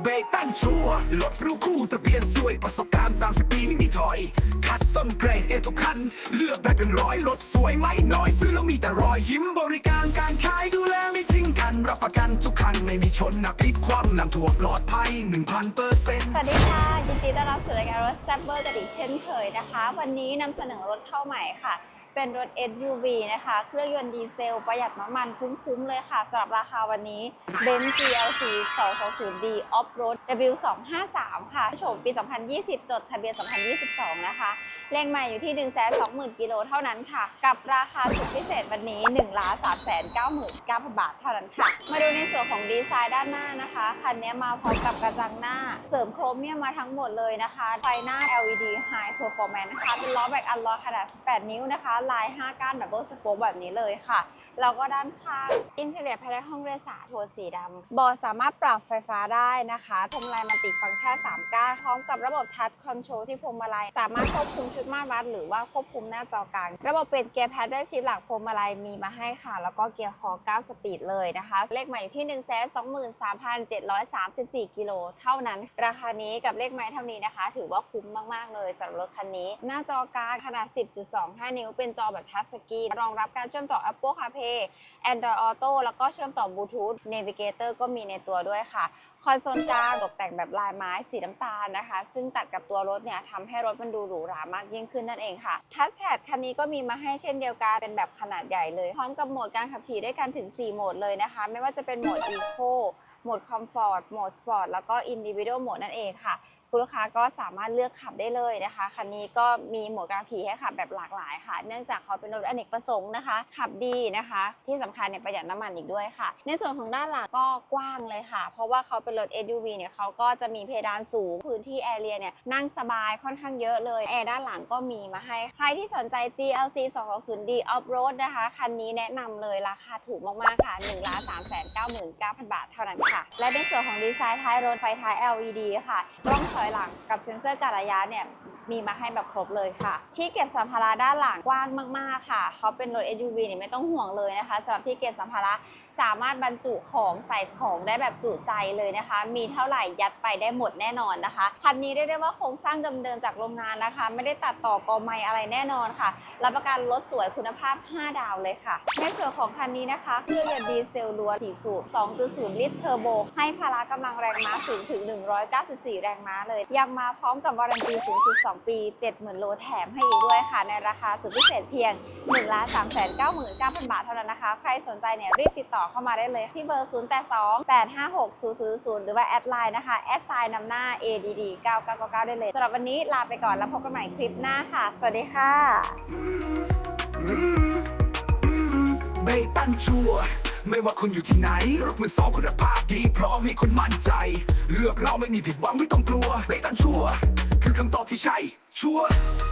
เบรกตั้งชัวรถรู้คู่ทะเบียนสวยประสบการณ์ 30 ปีไม่มีถอย คัดส้นเกรดเอทุกคัน เลือกได้เป็นร้อยรถสวยไม่น้อย ซื้อแล้วมีแต่รอยยิ้มบริการการขายดูแลไม่ทิ้งกัน รับประกันทุกคัน ไม่มีชนนักพลิกความนำถั่วปลอดภัย 1,000เปอร์เซ็นต์สวัสดีค่ะ ยินดีต้อนรับสู่รายการรถแซบเบอร์กันอีกเช่นเคยนะคะ วันนี้นำเสนอรถเข้าใหม่ค่ะ เป็นรถ SUV นะคะ เครื่องยนต์ดีเซล ประหยัดน้ำมันคุ้มๆเลยค่ะสำหรับราคาวันนี้ Benz GLC 220D Off-road W253 ค่ะโฉมปี 2020 จดทะเบียน 2022 นะคะเลขใหม่อยู่ที่ 120,000 กิโลเท่านั้นค่ะ กับราคาสุดพิเศษวันนี้ 1 3 9 9 0 0 0 บาทเท่านั้นค่ะ มาดูในส่วนของดีไซน์ด้านหน้านะคะ คันนี้มาพร้อมกับกระจังหน้า เสริมโครเมียมมาทั้งหมดเลยนะคะ ไฟหน้า LED High Performance นะคะ เป็นล้อแบกอัลลอยขนาด 18 นิ้วนะคะ ลาย 5 ก้านดับเบิลสโปแบบนี้เลยค่ะ แล้วก็ด้านข้าง อินเทอร์เน็ตภายในห้องโดยสารโทนสีดำเบาะสามารถปรับไฟฟ้าได้นะคะมาลัยมัลติฟังก์ชัน3ก้านพร้อมกับระบบทัชคอนโทรลที่พวงมาลัย สามารถควบคุมชุดมาตรวัดหรือว่าควบคุมหน้าจอกลาง ระบบเปลี่ยนเกียร์แพดเดิลชิฟหลังพวงมาลัยมีมาให้ค่ะ แล้วก็เกียร์คอ9สปีดเลยนะคะ เลขใหม่อยู่ที่ 123,734 กิโลเท่านั้น ราคานี้กับเลขไม้เท่านี้นะคะ ถือว่าคุ้มมาก ๆ เลยสำหรับรถคันนี้ หน้าจอกลางขนาด 10.25 นิ้ว เป็นจอแบบทัชสกรีนรองรับการเชื่อมต่อ Apple CarPlay Android Auto แล้วก็เชื่อมต่อบลูทูธ Navigator ก็มีในตัวด้วยค่ะ คอนโซลกลางตกแต่งแบบลายไม้สีน้ำตาลนะคะ ซึ่งตัดกับตัวรถเนี่ยทำให้รถมันดูหรูหรามากยิ่งขึ้นนั่นเองค่ะทัชแพดคันนี้ก็มีมาให้เช่นเดียวกันเป็นแบบขนาดใหญ่เลยพร้อมกับโหมดการขับขี่ด้วยกันถึง 4 โหมดเลยนะคะ ไม่ว่าจะเป็นโหมดอีโคโหมดคอมฟอร์ตโหมดสปอร์ตแล้วก็อินดิวิเดอล์โหมดนั่นเองค่ะ คุณลูกค้าก็สามารถเลือกขับได้เลยนะคะคันนี้ก็มีโหมดการขี่ให้ขับแบบหลากหลายค่ะ เนื่องจากเขาเป็นรถอเนกประสงค์นะคะ ขับดีนะคะ ที่สำคัญเนี่ยประหยัดน้ำมันอีกด้วยค่ะ ในส่วนของด้านหลังก็กว้างเลยค่ะ เพราะว่าเขาเป็นรถ SUV เนี่ยเขาก็จะมีเพดานสูงพื้นที่แอเรียเนี่ยนั่งสบายค่อนข้างเยอะเลยแอร์ด้านหลังก็มีมาให้ใครที่สนใจ GLC 220D Off-road นะคะคันนี้แนะนำเลยราคาถูกมากๆค่ะ1 3 9 9 0 0 0 บาทเท่านั้นค่ะ และในส่วนของดีไซน์ท้ายรถไฟท้าย LED ค่ะกล้องถอยหลังกับเซ็นเซอร์การระยะเนี่ย มีมาให้แบบครบเลยค่ะ ที่เก็บสัมภาระด้านหลังกว้างมากๆค่ะเขาเป็นรถ SUV เนี่ยไม่ต้องห่วงเลยนะคะสำหรับที่เก็บสัมภาระสามารถบรรจุของใส่ของได้แบบจุใจเลยนะคะ มีเท่าไหร่ยัดไปได้หมดแน่นอนนะคะคันนี้เรียกได้ว่าโครงสร้างเดิมๆจากโรงงานนะคะ ไม่ได้ตัดต่อกอไม้อะไรแน่นอนค่ะรับประกันรถสวยคุณภาพ 5 ดาวเลยค่ะในส่วนของคันนี้นะคะเครื่องยนต์ดีเซลล้วน4สูบ2.0 ลิตรเทอร์โบ ให้พละกำลังแรงม้าสูงถึง 194 แรงม้าเลย ยังมาพร้อมกับวารันตีสูงสุด2 ปี 70,000 โลแถมให้อีกด้วยค่ะ ในราคาสุดพิเศษเพียง 1 3 9 9 9 0 0 บาทเท่านั้นนะคะ ใครสนใจเนี่ยรีบติดต่อเข้ามาได้เลยที่เบอร์ 0828560000 หรือว่าแอดไลน์นะคะแอดไซน์นำหน้า ADD 9999 ได้เลยสำหรับวันนี้ลาไปก่อนแล้วพบกันใหม่คลิปหน้าค่ะ สวัสดีค่ะเบรกตั้งชัวไม่ว่าคุณอยู่ที่ไหน รถมือสองคุณภาพดี พร้อมให้คุณมั่นใจ เลือกเราไม่มีผิดหวังไม่ต้องกลัวเบรกตั้งชัว ที่ใช่ชัวร์